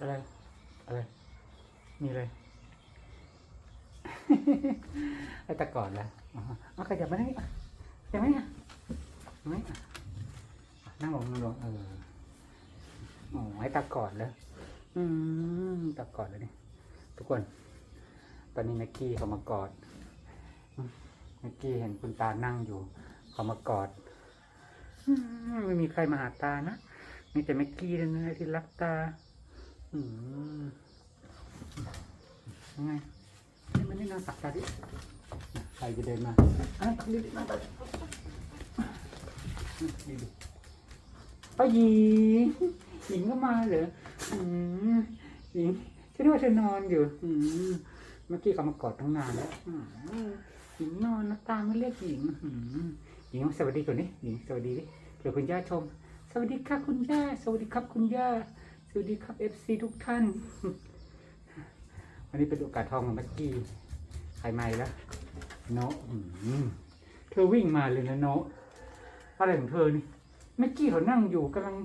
อะไร อะไร มีเลยไอ้ตะก่อนละอ๋อเอาขยับมาได้อะยับไหมอะเห็นไหมอะนั่งลงนั่งลงเออโอ้ไอ้ตะก่อนแล้วอืมตะก่อนแล้วนี่ทุกคน ตอนนี้แม็กกี้เขามากอดอืมแม็กกี้เห็นคุณตานั่งอยู่เขามากอดไม่มีใครมาหาตานะมีแต่แม็กกี้เท่านั้นที่รักตา อืมยังไงนี่มันนี่นางสักตาดิใครจะเดินมาอะดิดิมาไปดิดิป้าหญิงหญิงก็มาเหรออืมหญิงฉันนึกว่าเธอนอนอยู่ อืมเมื่อกี้เขามากอดตั้งนานแล้วหญิงนอนนะตาไม่เรียกหญิงหญิงสวัสดีก่อนนี่หญิงสวัสดีดิเดี๋ยวคุณย่าชม สวัสดีค่ะคุณย่า สวัสดีครับคุณย่า วัสดีครับเอฟซีทุกท่าน วันนี้เป็นโอกาสทองของแม็กกี้ใครมาอีกแล้วโนะเธอวิ่งมาเลยนะโนะอะไรของเธอนี่แม็กกี้เขานั่งอยู่กำลัง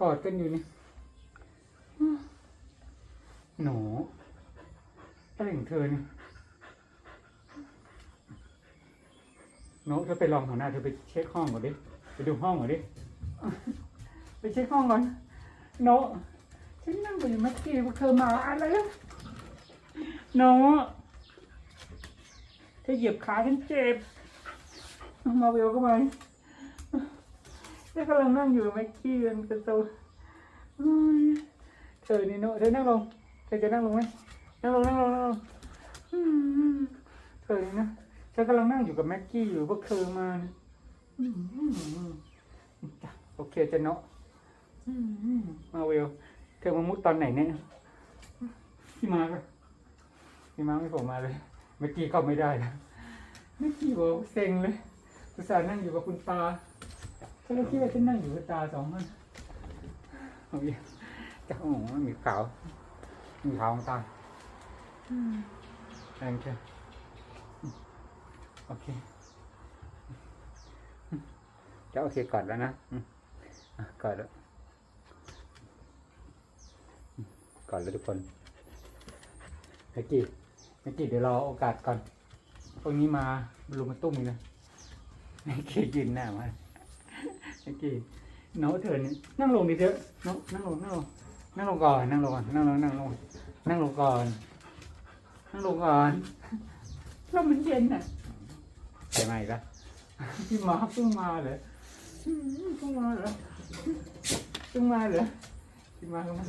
กอดกันอยู่นี่หนูอะไรของเธอนี่โนะเธอไปลองหัวหน้าเธอไปเช็คห้องก่อนดิ ไปดูห้องก่อนดิ ไปเช็คห้องก่อน โนะฉันนั่งอยู่แม็กกี้เธอมาอะไรอะโนะเธอเหยียบขาฉันเจ็บ มาเวลก็มาเธอกำลังนั่งอยู่กับแม็กกี้กันกระตโอ้ยเธอนี่โนะเธอนั่งลง เธอจะนั่งลงไหมนั่งลงนั่งลงนั่งลงอืมเธอนี่นะฉันกำลังนั่งอยู่กับแม็กกี้อยู่พวกเธอมาโอเคจะเนาะ มมาเวลเธอมามุดตอนไหนเนี่ยพี่มาร์คอะพี่มาร์คไม่ผมมาเลย เมื่อกี้เข้าไม่ได้นะเมื่อกี้บอกเซ็งเลยอุตส่าห์นั่งอยู่กับคุณตาฉันก็คิดว่าฉันนั่งอยู่กับตาสองคนโอ้ยจ้าโอ้โหมีขาวมีขาวของตาอืมแรงเชียวอืมโอเคอืมจะโอเคก่อนแล้วนะอืมอะก่อนแล้ว ก่อนแล้วทุกคนเมื่อกี้เมื่อกี้เดี๋ยวรอโอกาสก่อนพวกนี้มาลุมมาตุ้มอีกนะเมื่อกี้ยืนหน้ามาเมื่อกี้น้องเธอเนี่ยนั่งลงดิเถอะน้องนั่งลงนั่งลงนั่งลงก่อนนั่งลงก่อนนั่งลงนั่งลงนั่งลงก่อนนั่งลงก่อนแล้วมันเย็นอะใช่ไหมล่ะพี่มาเพิ่งมาเหรออืมเพิ่งมาเหรอเพิ่งมาเหรอ พี่หมาเพิ่งมา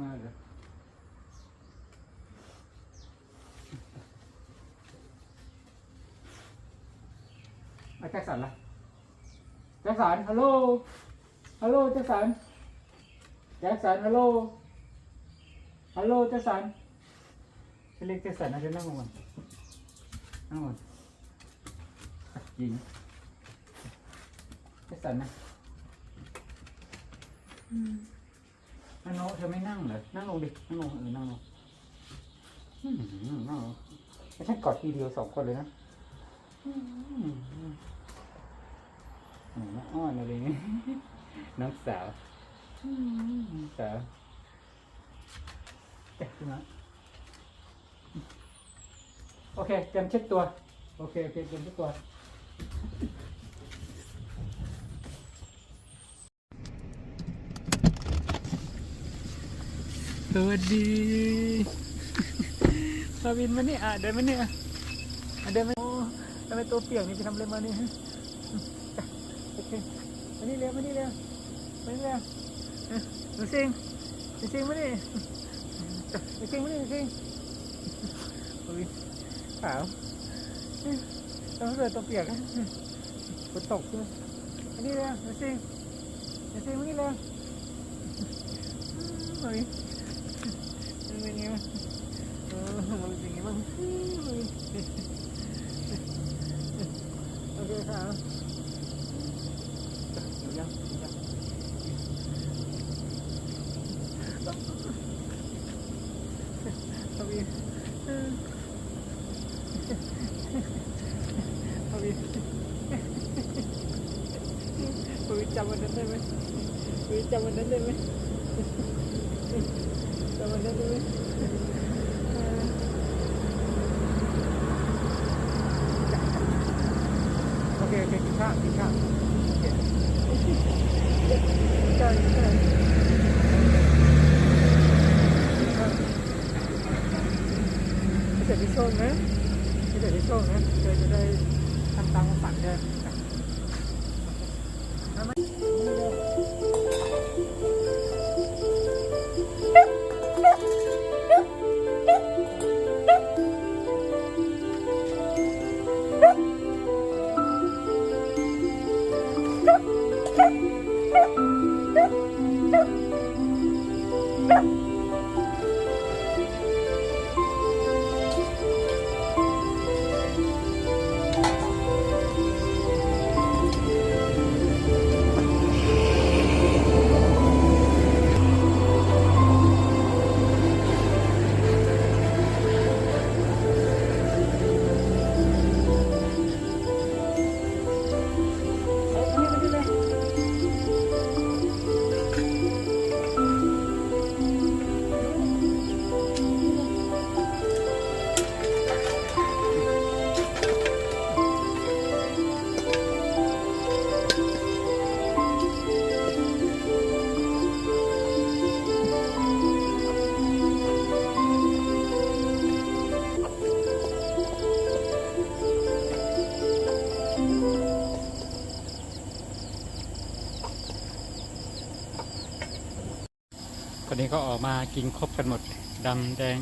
มาเลยอาแจ็คสันล่ะแจ็คสันฮัลโหล ฮัลโหลแจ็คสันแจ็คสันฮัลโหล ฮัลโหลแจ็คสันเรียกแจ็คสันนะจะนั่งลงก่อน นั่งลงก่อนยิงแจ็คสันนะนั่งลงเธอไม่นั่งเหรอ นั่งลงดิ นั่งลงเออนั่งลงอืมนั่งลงไม่ใช่กอดทีเดียวสองคนเลยนะอืมอืมอ้อนอะไรนี่น้องสาวอืมน้องสาวเอ๊ะขึ้นมา โอเคเตรียมเช็ดตัว โอเคโอเคเตรียมเช็ดตัว สวัสดีพาวินมานี่อะเดินมานี่อะอะเดินมาทำไมตัวเปียกนี่ไปทำอะไรมาเนี่ฮะจ้ะโอเคมานี่เร็วมานี่เร็วมานี่เร็วหนูซิงหนูซิงมานี่จ้ะหนูซิงมานี่หนูซิง ขาวเอ้ยต้องเสือตัวเปียกนะฝนตกใช่ไหมมานี่เร็วหนูซิงหนูซิงมานี่เร็วโอ้ยมันเป็นไงบ้างเออมันเป็นไงบ้างโอเคครับอยู่ยังอยู่ยังเอาไป วิน มาวินจำวันนั้นได้ไหมมาวินจำวันนั้นได้ไหมจำวันนั้นได้ไหมเออโอเคโอเคกินข้าวกินข้าวโอเคกินข้าวกินข้าวไม่เสร็จที่โชคนะไม่เสร็จที่โชคนะเธอจะได้ทำตามความฝัน อนนี้ก็ออกมากินครบกันหมดดำแดง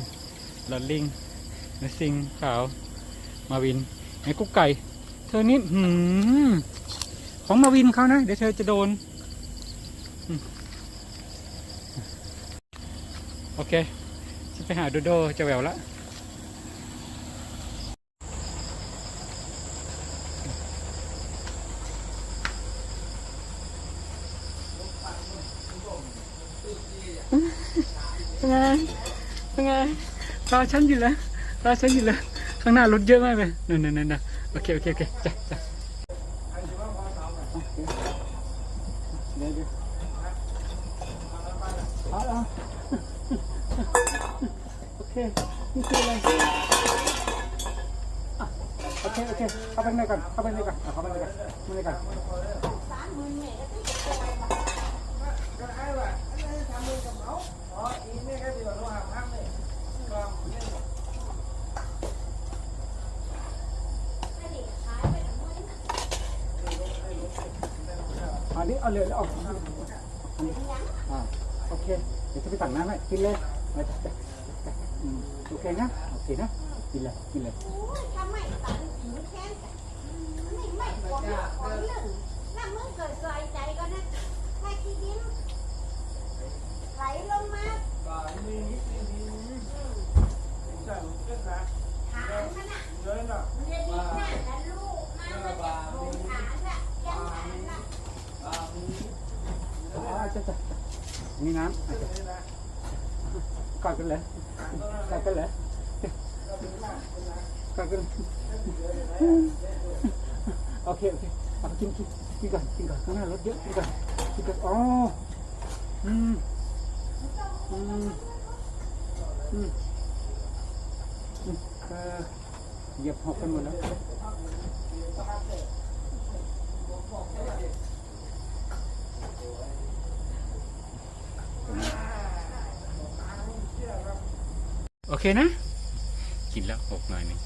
ลอลลิงนสซิงขาว มาวินไอ้กุ๊กไก่ เธอนี่หืมของมาวินเขานะ เดี๋ยวเธอจะโดน โอเค จะไปหาโดโดจะแววละ เป็นไงเป็นไงร อฉันอยู่แล้วรอฉันอยู่แล้วข้างหน้ารถเยอะมากเลยนั่นนั่นนั่นโอเคโอเคโอเคจ้ะจ้ะเดี๋ยวเดี๋ยวเอาเอาโอเคนี่คืออะไรอะโอเคโอเคเข้าไปในก่อนเข้าไปในก่อนเอาเข้าไปในก่อนเข้าไปในก่อน อันนี้เอาเลยเอาเอาอันนี้อ่าโอเค เดี๋ยวจะไปสั่งน้ำให้กินเลยมาจ้ะจ้ะจ้ะอืมโอเคนะ โอเคนะ กินเลย กินเลย ถ้าไม่ตันผิวแค้นไม่ไม่ผมของหนึ่งน้ำมือเกิดซอยใจก็นะแค่ขี้ดินไหลลงมาฐานมันอะเรียนหน้าแต่ลูกมามาจากโรงฐานอะยังฐานอะ อ่าจ้ะจ้ะ น้ำกอดกันเลยกอดกันเลยกอดกันโอเค โอเคเอาไปกินกินกินก่อนกินก่อนข้างหน้ารถเยอะกินก่อนกินก่อนอ๋ออืมอืมอืมอืมเออเหยียบหอกกันหมดแล้ว โอเคนะ กินแล้วหกหน่อยนึง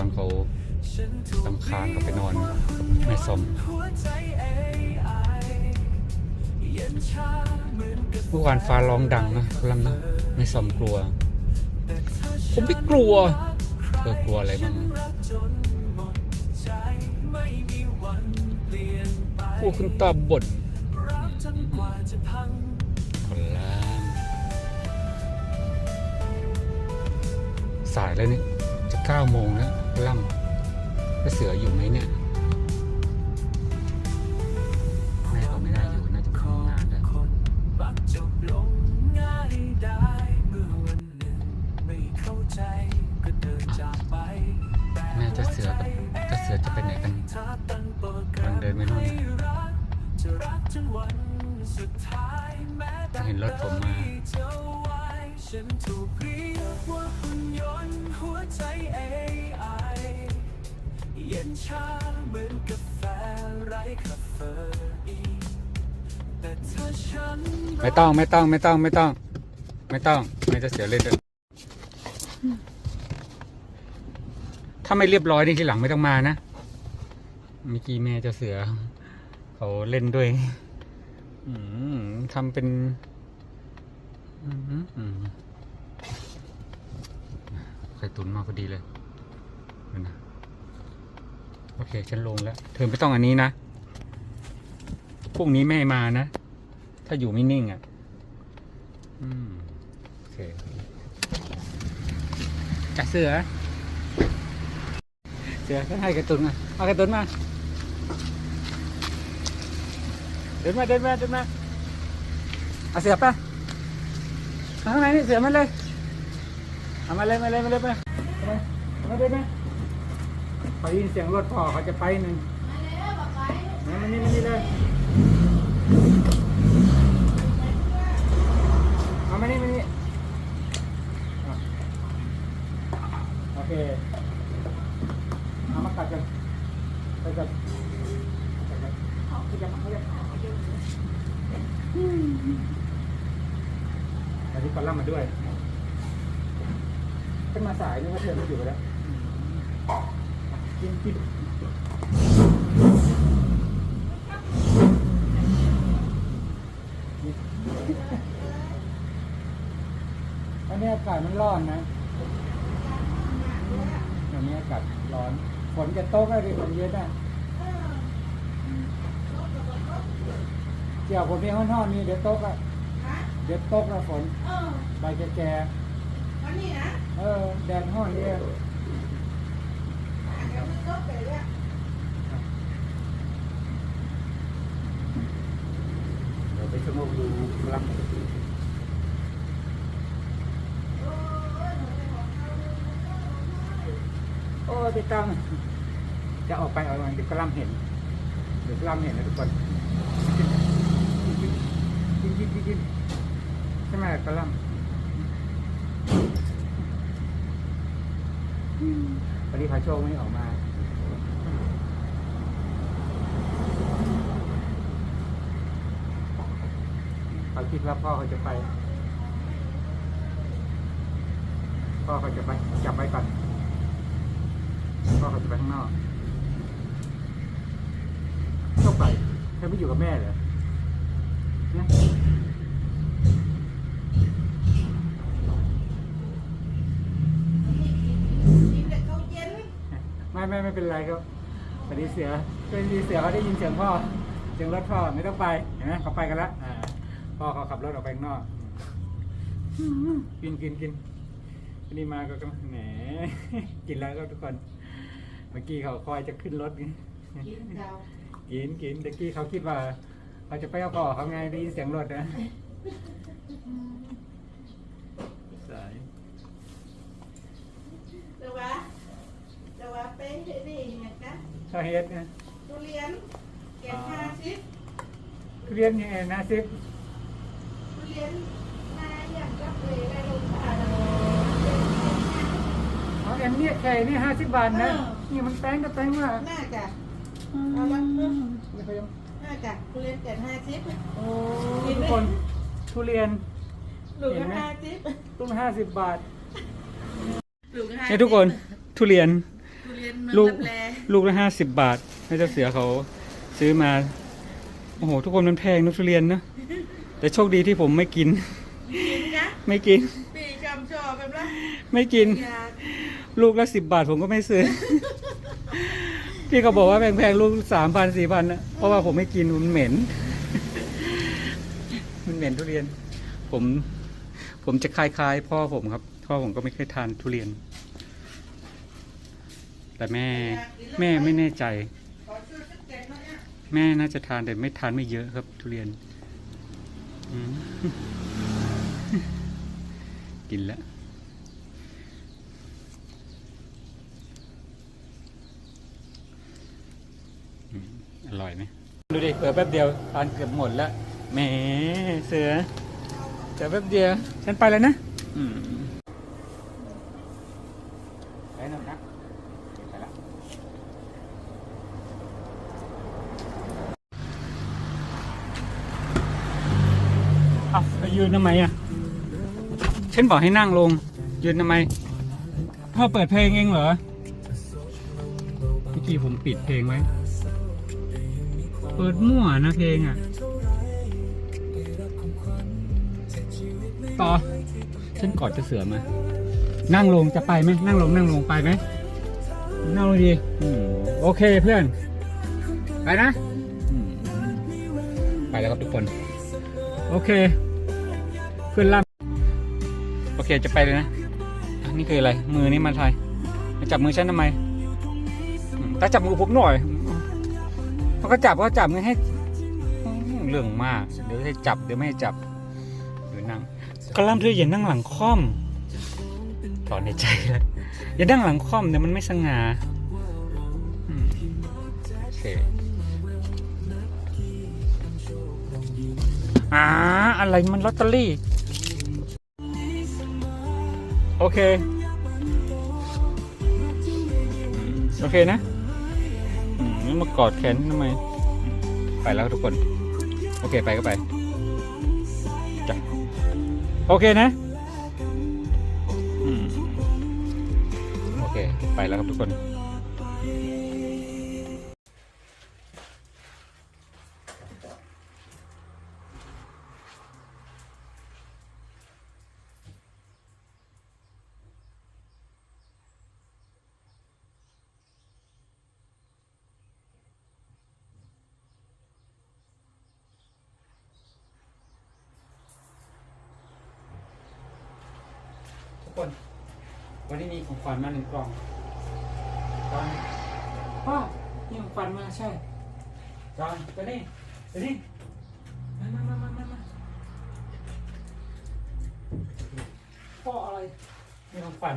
อนเขาตำคางกับไปนอนกับแม่สมเมื่อวานฟ้าร้องดังนะกำลังนะไม่ซอมกลัว ผมไม่กลัวเธอกลัวอะไรบ้างกลัวคุณตาบดคนละสายแล้วนี่จะเก้าโมงแล้ว ล่ำแล้วเสืออยู่ไหมเนี่ยแม่ก็ไม่ได้อยู่น่าจะทำงานแล้วคนมักจบลงง่ายได้เมื่อวันหนึ่งไม่เข้าใจก็เดินจากไปแม่จะเสือกับจะเสือจะไปไหนกันถ้าตั้งเดกำลังเดินไปโน่นนะรักจะรักจนวันสุดท้ายแม้เห็นรถผมมาฉันถูกเรียกว่าหุ่นยนต์หัวใจ AI เย็นชาเหมือนกาแฟไร้คาเฟอีนแต่ถ้าฉันไม่ต้องไม่ต้องไม่ต้องไม่ต้อง ไม่ต้องไม่จะเสียเลยเถอะถ้าไม่เรียบร้อยนี่ทีหลังไม่ต้องมานะเมื่อกี้แม่เจ้าเสือ เขาเล่นด้วยทำเป็นไข่ตุนมาพอดีเลยเดี๋ยวนะ โอเค ฉันลงแล้ว เธอไม่ต้องอันนี้นะพรุ่งนี้แม่มานะ ถ้าอยู่ไม่นิ่งอะ อืม โอเคจัดเสือ เสือก็ให้กระตุนมาเอากระตุนมา เดินมา เดินมา เดินมา เอาเสือไปเอาข้างในนี่เสือมันเลย เอามาเลย มาเลย มาเลยไปมาเอามาเดินมา ได้ยินเสียงรถพ่อเขาจะไปหนึ่งมาเลยบอกไปมามานี่มานี่เลยเอามานี่มานี่โอเคเอามากัดกันไปกัดกัดกันเอาขยับมาขยับขยับอันนี้ปลาล่ามาด้วย ขึ้นมาสายนึกว่าเธอไม่อยู่แล้ว อันนี้อากาศมันร้อนนะอันนี้อากาศร้อน ฝนจะตกอะไรฝนเยอะนะเกี่ยวผมมีห้องๆนี่เดี๋ยวตกอะเดี๋ยวตกแล้วฝนเออใบแก่วันนี้นะๆเออ แดดห้อนเนี่ย เดี๋ยวมันก็ไปแล้วเดี๋ยไปชมดูครับโอ้ติดตามจะออกไปเอาเดี๋ยวกระลำเห็นเดี๋ยวกระลำเห็นนะทุกคนกินกินกินกินใช่ไหมกระลำพอดีพาโชคไม่ออกมา เขา คิดว่าพ่อเขาจะไป พ่อเขาจะไปจับไว้ก่อน พ่อเขาจะไปข้างนอกต้องไปเธอไม่อยู่กับแม่เหรอเนี่ยกินแต่ข้าวเย็นไม่ไม่ไม่เป็นไรครับพอดีเสือพอดีเสือเขาได้ยินเสียงพ่อ เสียงรถพ่อไม่ต้องไปเห็นไหมเขาไปกันแล้วอ่า พ่อเขาขับรถออกไปข้างนอก กินกินกินวันนี้มาก็ก็แหมกินแล้วก็ทุกคน เมื่อกี้เขาคอยจะขึ้นรถไงกินข้าวกินกินตะกี้เขาคิดว่าเขาจะไปเอาก่อเขาไงได้ยินเสียงรถนะสายแต่ว่าแต่ว่าไปนี่อย่างนั้นชาเฮ็ดนะทุเรียนเก็บห้าสิบทุเรียนยังไงนะซิปทุเรียนมาอย่างกับ เลยอะไรลงมาแล้วอ๋ออันเนี้ยแค่นี่ห้าสิบบาทนะเออนี่มันแป้งก็แป้งว่าน่าจะเอาละเออนี่เขายังน่าจะทุเรียนเก็บห้าสิบโอ้ทุกคนทุเรียนหลูกละห้าสิบตุ้มห้าสิบบาทหลูกละห้านี่ทุกคนทุเรียน ทุเรียนเมืองลูก ลับแลลูกละห้าสิบบาทให้เจ้าเสือเขาซื้อมา โอ้โห ทุกคนมันแพงนะทุเรียนนะ แต่โชคดีที่ผมไม่กิน กินนะไม่กิน ปีจำชอบกันละไม่กิน อยากลูกละสิบบาทผมก็ไม่ซื้อ พี่เขาบอกว่าแพงๆลูกสามพันสี่พันนะเพราะว่าผมไม่กินมันเหม็น มันเหม็นทุเรียน ผม ผมจะคล้ายๆ พ่อผมครับ พ่อผมก็ไม่เคยทานทุเรียน แต่แม่ แม่ไม่แน่ใจ ขอซื้อสักเจ็ดนะเนี่ย แม่น่าจะทานแต่ไม่ทานไม่เยอะครับทุเรียนอืม กินแล้วอืมอร่อยไหมดูดิเปิดแป๊บเดียวทานเกือบหมดแล้วแหมเสือเจอแป๊บเดียว ฉันไปแล้วนะ อืมไปหน่อยนะไปละเอาไป ยืนทำไมอะ ฉันบอกให้นั่งลง ยืนทำไมพ่อเปิดเพลงเองเหรอเมื่อกี้ผมปิดเพลงไว้ เปิดมั่วนะเพลงอะ ต่อ ฉันกอดจะเสือมา นั่งลงจะไปไหม นั่งลงนั่งลงไปไหม นั่งลงดีโอเคเพื่อน ไปนะ ไปแล้วครับทุกคน โอเค เพื่อนล่ำโอเคจะไปเลยนะอะนี่คืออะไร มือนี่มันไทยมาจับมือฉันทำไมอืมแต่จับมือผมหน่อยเขาก็จับก็จับไงให้อืมเรื่องมาก เดี๋ยวให้จับเดี๋ยวไม่ให้จับเดี๋ยวนั่งกระลำเธออย่านั่งหลังค่อมถอนในใจแล้วอย่านั่งหลังค่อมเดี๋ยวมันไม่สง่าอืมโอเคอ่าอะไรมันลอตเตอรี่ โอเค โอเคนะนี่มากอดแขนทำไม ไปแล้วทุกคน โอเคไปก็ไปจ้ะโอเคนะอโอเค ไปแล้วครับทุกคน วันนี้มีของขวัญมาหนึ่งกล่องจอนพ่อนี่ของขวัญมาใช่จอนตัวนี้ตัวนี้มามามามามามาพ่ออะไรมีของขวัญ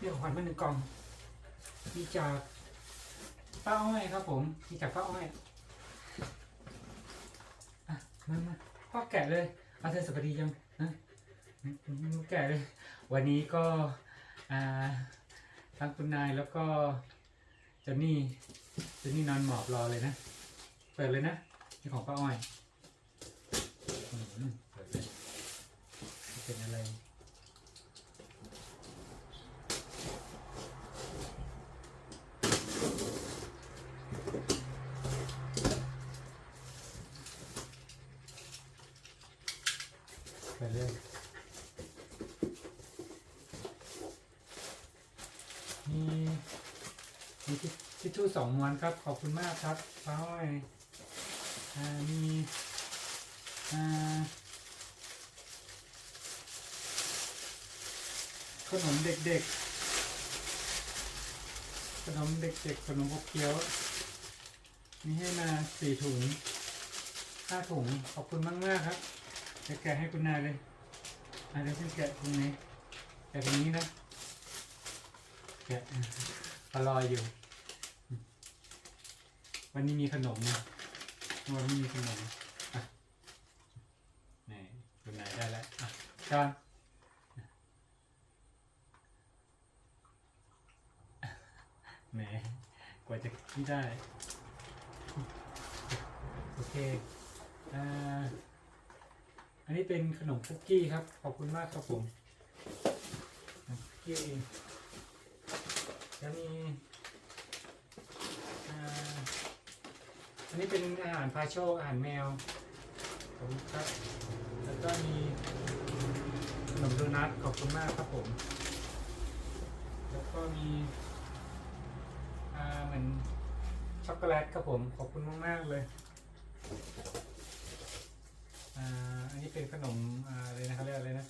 มีของขวัญมาหนึ่งกล่องมีจากป้าอ้อยครับผมมีจากป้าอ้อยอะมามาพ่อแกะเลย เอาเธอสวัสดียังฮะ แกะเลยวันนี้ก็อ่าทั้งคุณนายแล้วก็เจนนี่เจนนี่นอนหมอบรอเลยนะ เปิดเลยนะนี่ของป้าอ้อยเปิดเลยเป็นอะไร ไปเลย มีมีทิชทิชชู่สองม้ วนครับ ขอบคุณมากครับป้าอ้อยอมีอขนมเด็กๆ ขนมเด็กๆ ขนมอบเคี้ยว มีให้มาสี่ถุงห้าถุง ขอบคุณมากมากครับ จะแกะให้คุณนายเลยอาเดี๋ยวฉันแกะตรงนี้แกะตรงนี้นะ แกะอร่อยอยู่ วันนี้มีขนมนะวันนี้มีขนมอะนี่คุณนายได้แล้วอะจอนแหมกว่าจะคิดได้ โอเคอ่าอันนี้เป็นขนมคุกกี้ครับ ขอบคุณมากครับผมคุกกี้จะมีอ่า อันนี้เป็นอาหารพาโชคอาหารแมวขอบคุณครับ แล้วก็มีขนมโดนัทขอบคุณมากครับผม แล้วก็มีอ่าเหมือนช็อกโกแลตครับผมขอบคุณมากๆเลยอ่าอันนี้เป็นขนมอะไรนะเขาเรียกอะไรนะ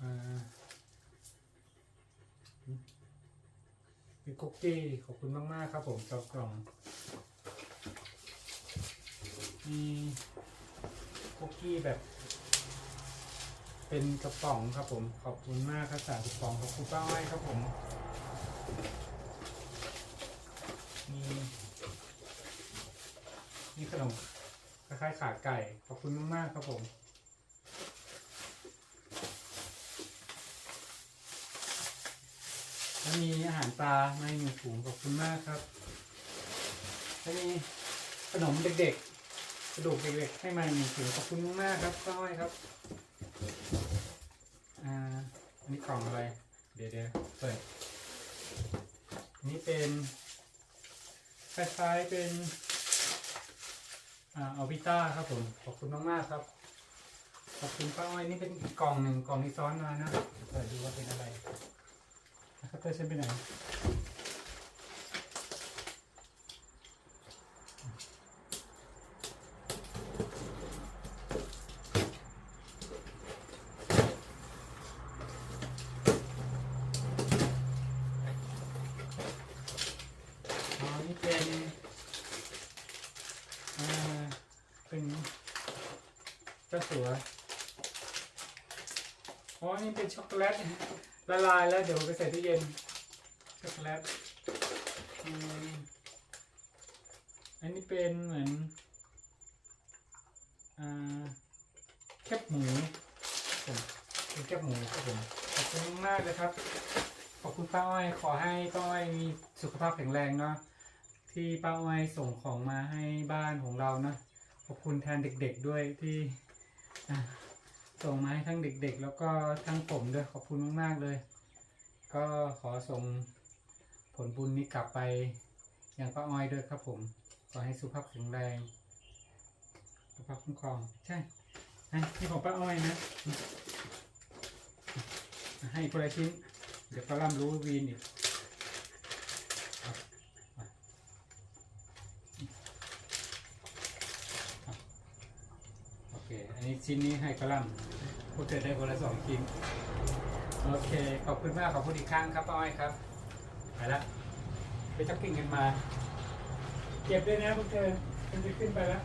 อ่า เป็นคุกกี้ขอบคุณมาก ๆ ครับผมต่อกล่องมีคุกกี้แบบ เป็นกระป๋องครับผม ขอบคุณมากครับสามกระป๋องขอบคุณป้าอ้อยครับผมมีมีขนมคล้ายๆขาไก่ ขอบคุณมาก ๆ ครับผม แล้วมีอาหารปลามาหนึ่งถุงขอบคุณมากครับแล้วมีขนมเด็กๆกระดูกเด็กๆให้มาหนึ่งถุงขอบคุณมากๆครับป้าอ้อยครับอ่าอันนี้กล่องอะไร เดี๋ยวเดี๋ยวเปิดอันนี้เป็นคล้ายๆเป็นอ่าเอวิต้าครับผมขอบคุณมากๆครับขอบคุณป้าอ้อยนี่เป็นกกล่องหนึ่งกล่องที่ซ้อนมานะเปิดดูว่าเป็นอะไร นะครับเตอร์ฉันไปไหนอ๋อนี่เป็นอ่าเป็นเจ้าสัวอ๋อนี่เป็นช็อกโกแลต ละลายแล้วเดี๋ยวไปใส่ตู้เย็นช็อกโกแลตอันนี้เป็นเหมือนอแคบหมูผมเป็นแคบหมูครับผมขอบคุณมากเลยครับ ขอบคุณป้าอ้อยขอให้ป้าอ้อยมีสุขภาพแข็งแรงเนาะที่ป้าอ้อยส่งของมาให้บ้านของเรานะขอบคุณแทนเด็กๆด้วยที่อะ ส่งมาให้ทั้งเด็กๆ แล้วก็ทั้งผมด้วยขอบคุณมากๆเลย ก็ขอส่งผลบุญนี้กลับไปอยังป้าอ้อยด้วยครับผมขอให้สุขภาพแข็งแรงสุขภาพคุ้มครองใช่นะนี่ของป้าอ้อยนะ ให้คนละชิ้น เดี๋ยวก็ร่ำรู้วีนอีก โอเค อันนี้ ชิ้นนี้ให้กระหลำพวกเธอได้คนละสองชิ้น โอเค ขอบคุณมาก ขอบคุณอีกครั้งครับป้าอ้อยครับ ไปละ ไปจับกิ่งกันมา เก็บด้วยนะพวกเธอมันจะขึ้นไปแล้ว